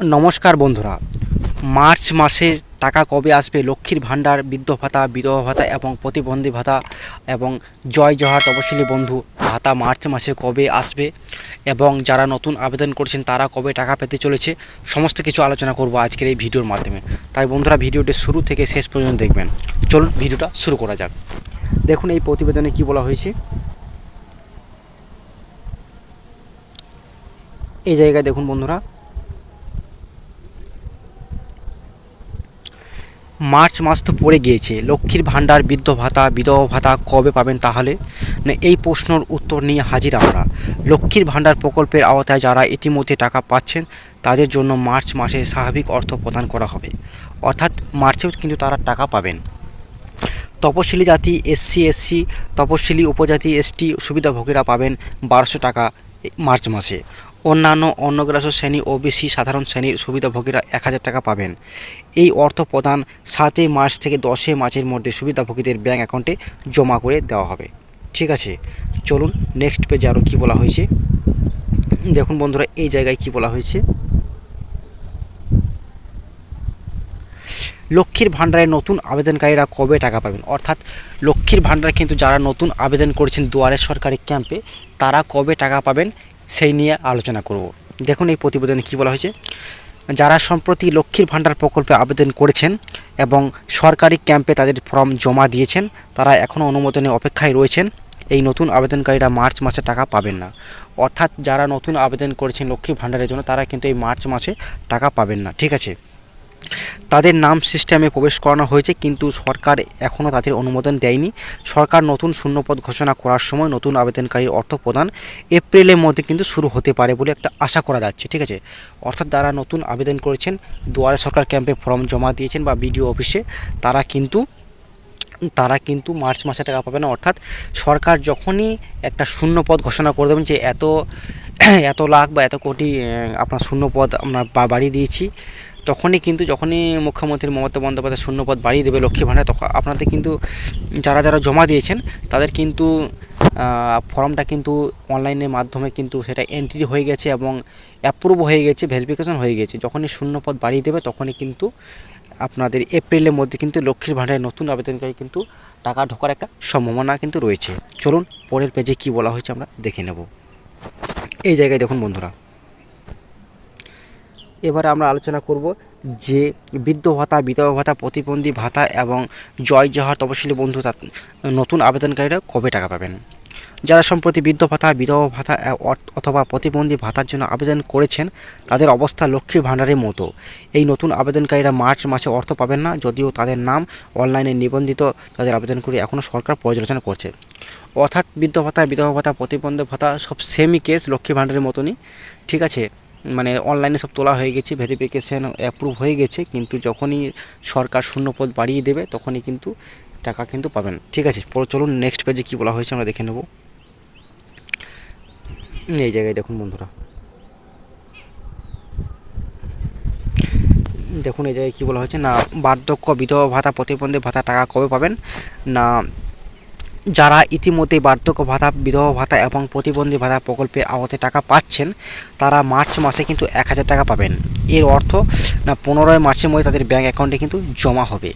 নমস্কার বন্ধুরা। মার্চ মাসের টাকা কবে আসবে? লক্ষ্মীর ভাণ্ডার বৃদ্ধ ভাতা বিধবা ভাতা এবং প্রতিবন্ধী ভাতা এবং জয় জহার তপশিলি বন্ধু, ভাতা মার্চ মাসে কবে আসবে এবং যারা নতুন আবেদন করেছেন তারা কবে টাকা পেতে চলেছে? সমস্ত কিছু আলোচনা করব আজকের এই ভিডিওর মাধ্যমে। তাই বন্ধুরা, ভিডিওটি শুরু থেকে শেষ পর্যন্ত দেখবেন। চলুন ভিডিওটা শুরু করা যাক। দেখুন, এই প্রতিবেদনে কি বলা হয়েছে? এই জায়গায় দেখুন বন্ধুরা মার্চ মাস তো পড়ে গিয়েছে। লক্ষ্মীর ভাণ্ডার বৃদ্ধ ভাতা, বিধবা ভাতা কবে পাবেন তাহলে? না, এই প্রশ্নের উত্তর নিয়ে হাজির আমরা। লক্ষ্মীর ভাণ্ডার প্রকল্পের আওতায় যারা ইতিমধ্যে টাকা পাচ্ছেন, তাদের জন্য মার্চ মাসে স্বাভাবিক অর্থ প্রদান করা হবে। অর্থাৎ মার্চেও কিন্তু তারা টাকা পাবেন। তপশিলি জাতি এসসি এসসি তপশিলি উপজাতি এসটি সুবিধাভোগীরা পাবেন বারোশো টাকা মার্চ মাসে। অন্যান্য অন্নগ্রাস শ্রেণি ও ওবিসি সাধারণ শ্রেণির সুবিধাভোগীরা এক হাজার টাকা পাবেন। এই অর্থ প্রদান সাতই মার্চ থেকে দশই মার্চের মধ্যে সুবিধাভোগীদের ব্যাঙ্ক অ্যাকাউন্টে জমা করে দেওয়া হবে। ঠিক আছে, চলুন নেক্সট পেজে আরও কী বলা হয়েছে। দেখুন বন্ধুরা, এই জায়গায় কি বলা হয়েছে? লক্ষ্মীর ভাণ্ডারে নতুন আবেদনকারীরা কবে টাকা পাবেন? অর্থাৎ লক্ষ্মীর ভাণ্ডার কিন্তু যারা নতুন আবেদন করেছেন দুয়ারে সরকারি ক্যাম্পে, তারা কবে টাকা পাবেন? সেই নিয়ে আলোচনা করব। দেখুন এই প্রতিবেদনে কী বলা হয়েছে? যারা সম্প্রতি লক্ষ্মীর ভাণ্ডার প্রকল্পে আবেদন করেছেন এবং সরকারি ক্যাম্পে তাদের ফর্ম জমা দিয়েছেন, তারা এখনও অনুমোদনের অপেক্ষায় রয়েছেন, এই নতুন আবেদনকারীরা মার্চ মাসে টাকা পাবেন না। অর্থাৎ যারা নতুন আবেদন করেছেন লক্ষ্মী ভাণ্ডারের জন্য, তারা কিন্তু এই মার্চ মাসে টাকা পাবেন না। ঠিক আছে? তাদের নাম সিস্টেমে প্রবেশ করানো হয়েছে, কিন্তু সরকার এখনও তাদের অনুমোদন দেয়নি। সরকার নতুন শূন্যপদ ঘোষণা করার সময় নতুন আবেদনকারীর অর্থ প্রদান এপ্রিলের মধ্যে কিন্তু শুরু হতে পারে বলে একটা আশা করা যাচ্ছে, ঠিক আছে? অর্থাৎ যারা নতুন আবেদন করেছেন, দুয়ারে সরকার ক্যাম্পে ফর্ম জমা দিয়েছেন বা বিডিও অফিসে, তারা কিন্তু তারা কিন্তু মার্চ মাসে টাকা পাবে না। অর্থাৎ সরকার যখনই একটা শূন্য পদ ঘোষণা করে দেবেন যে এত এত লাখ বা এত কোটি আপনার শূন্য পদ বা- বাড়িয়ে দিয়েছি তখনই কিন্তু যখনই মুখ্যমন্ত্রী মমতা বন্দ্যোপাধ্যায় শূন্য পদ বাড়িয়ে দেবে লক্ষ্মী ভাণ্ডার তখন আপনাদের কিন্তু যারা যারা জমা দিয়েছেন, তাদের কিন্তু ফর্মটা কিন্তু অনলাইনের মাধ্যমে কিন্তু সেটা এন্ট্রি হয়ে গেছে এবং অ্যাপ্রুভ হয়ে গেছে ভেরিফিকেশন হয়ে গেছে। যখনই শূন্য পদ বাড়িয়ে দেবে, তখনই কিন্তু আপনাদের এপ্রিলের মধ্যে কিন্তু লক্ষ্মীর ভাণ্ডারের নতুন আবেদনকারী কিন্তু টাকা ঢোকার একটা সম্ভাবনা কিন্তু রয়েছে। চলুন, পরের পেজে কি বলা হয়েছে আমরা দেখে নেব। এই জায়গায় দেখুন বন্ধুরা। এবারে আমরা আলোচনা করব যে বৃদ্ধ ভাতা, বিধবা ভাতা, প্রতিবন্ধী ভাতা এবং জয় জহার তপশিলি বন্ধু নতুন আবেদনকারীরা কবে টাকা পাবেন? যারা সম্প্রতি বৃদ্ধ ভাতা, বিধবা ভাতা অথবা প্রতিবন্ধী ভাতার জন্য আবেদন করেছেন, তাদের অবস্থা লক্ষ্মী ভাণ্ডারের মতো। এই নতুন আবেদনকারীরা মার্চ মাসে অর্থ পাবেন না, যদিও তাদের নাম অনলাইনে নিবন্ধিত তাদের আবেদন করে এখনও সরকার পর্যালোচনা করছে। অর্থাৎ বৃদ্ধ ভাতা, বিধবা ভাতা, প্রতিবন্ধী ভাতা সব সেমই কেস লক্ষ্মী ভাণ্ডারের মতনই। ঠিক আছে? মানে অনলাইনে সব তোলা হয়ে গেছে ভেরিফিকেশান অ্যাপ্রুভ হয়ে গেছে, কিন্তু যখনই সরকার শূন্যপদ বাড়িয়ে দেবে, তখনই কিন্তু টাকা কিন্তু পাবেন। ঠিক আছে চলুন নেক্সট পেজে কী বলা হয়েছে আমরা দেখে নেব। এই জায়গায় দেখুন বন্ধুরা। দেখুন এই জায়গায় কী বলা হয়েছে, না বার্ধক্য, বিধবা ভাতা, প্রতিবন্ধী ভাতা, টাকা কবে পাবেন? না যারা ইতিমধ্যে বার্ধক্য ভাতা, বিধবা ভাতা এবং প্রতিবন্ধী ভাতা প্রকল্পের আওতায় টাকা পাচ্ছেন, তারা মার্চ মাসে কিন্তু এক হাজার টাকা পাবেন। এর অর্থ, না, পনেরোই মার্চের মধ্যে তাদের ব্যাঙ্ক অ্যাকাউন্টে কিন্তু জমা হবে।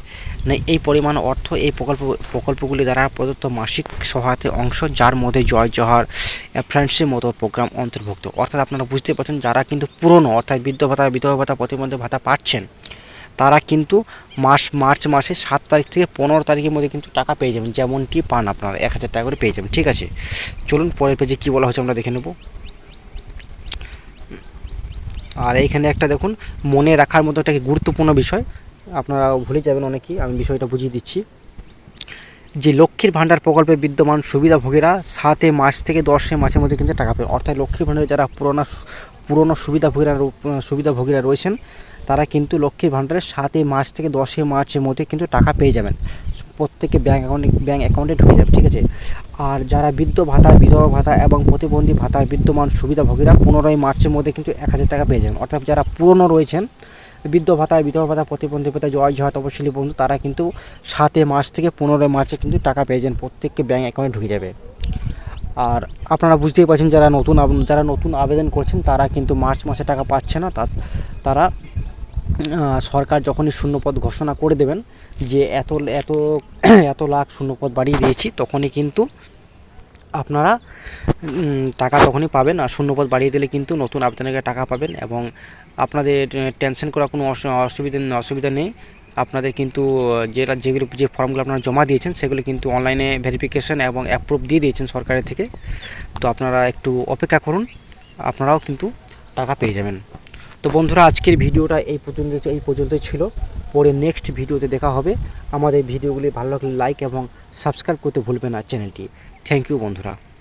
না, এই পরিমাণ অর্থ এই প্রকল্প, প্রকল্পগুলি দ্বারা প্রদত্ত মাসিক সহায়তার অংশ, যার মধ্যে জয় জহার ফ্রেন্ডসের মতো প্রোগ্রাম অন্তর্ভুক্ত। অর্থাৎ আপনারা বুঝতে পারছেন, যারা কিন্তু পুরনো, অর্থাৎ বৃদ্ধ ভাতা, বিধবা ভাতা, প্রতিবন্ধী ভাতা পাচ্ছেন তারা কিন্তু মাস, মার্চ মাসে সাত তারিখ থেকে পনেরো তারিখের মধ্যে কিন্তু টাকা পেয়ে যাবেন। যেমনটি পান আপনারা, এক হাজার টাকা করে পেয়ে যাবেন, ঠিক আছে? চলুন পরের পেজে কী বলা হচ্ছে আমরা দেখে নেব। আর এইখানে একটা দেখুন, মনে রাখার মতো একটা গুরুত্বপূর্ণ বিষয়। আপনারা ভুলে যাবেন অনেকেই, আমি বিষয়টা বুঝিয়ে দিচ্ছি। যে লক্ষ্মীর ভাণ্ডার প্রকল্পে বিদ্যমান সুবিধাভোগীরা সাতে মাস থেকে দশে মাসের মধ্যে কিন্তু টাকা পাবে। অর্থাৎ লক্ষ্মীর ভাণ্ডারে যারা পুরোনো পুরনো সুবিধাভোগীরা সুবিধাভোগীরা রয়েছেন, তারা কিন্তু লক্ষ্মীর ভাণ্ডারে সাতই মার্চ থেকে দশই মার্চের মধ্যে কিন্তু টাকা পেয়ে যাবেন। প্রত্যেকে ব্যাঙ্ক অ্যাকাউন্টে ব্যাঙ্ক অ্যাকাউন্টে ঢুকে যাবে, ঠিক আছে? আর যারা বৃদ্ধ ভাতা, বিধবা ভাতা এবং প্রতিবন্ধী ভাতার বিদ্যমান সুবিধাভোগীরা পনেরোই মার্চের মধ্যে কিন্তু এক হাজার টাকা পেয়ে যাবেন। অর্থাৎ যারা পুরনো রয়েছেন, বৃদ্ধ ভাতা, বিধবা ভাতা, প্রতিবন্ধী ভাতা, জয় জয়, তপশিলি বন্ধু, তারা কিন্তু সাতই মার্চ থেকে পনেরোই মার্চে কিন্তু টাকা পেয়ে যান প্রত্যেককে ব্যাঙ্ক অ্যাকাউন্টে ঢুকে যাবে। আর আপনারা বুঝতেই পারছেন যারা নতুন যারা নতুন আবেদন করছেন, তারা কিন্তু মার্চ মাসে টাকা পাচ্ছে না। তা তারা সরকার যখনই শূন্যপদ ঘোষণা করে দেবেন যে এত এত এত লাখ শূন্যপদ বাড়িয়ে দিয়েছি, তখনই কিন্তু আপনারা টাকা তখনই পাবেন। আর শূন্যপদ বাড়িয়ে দিলে কিন্তু নতুন আবেদনের টাকা পাবেন এবং আপনাদের টেনশন করার কোনো অসু- অসুবিধা অসুবিধা নেই। আপনাদের কিন্তু যেটা যেগুলো, যে ফর্মগুলো আপনারা জমা দিয়েছেন, সেগুলো কিন্তু অনলাইনে ভেরিফিকেশন এবং অ্যাপ্রুভ দিয়ে দিয়েছেন সরকারের থেকে। তো আপনারা একটু অপেক্ষা করুন, আপনারাও কিন্তু টাকা পেয়ে যাবেন। তো বন্ধুরা, আজকের ভিডিওটা এই পর্যন্ত, এই পর্যন্তই ছিল। পরে নেক্সট ভিডিওতে দেখা হবে। আমাদের ভিডিওগুলি ভালো লাগলে লাইক এবং সাবস্ক্রাইব করতে ভুলবেন না চ্যানেলটি থ্যাংক ইউ বন্ধুরা।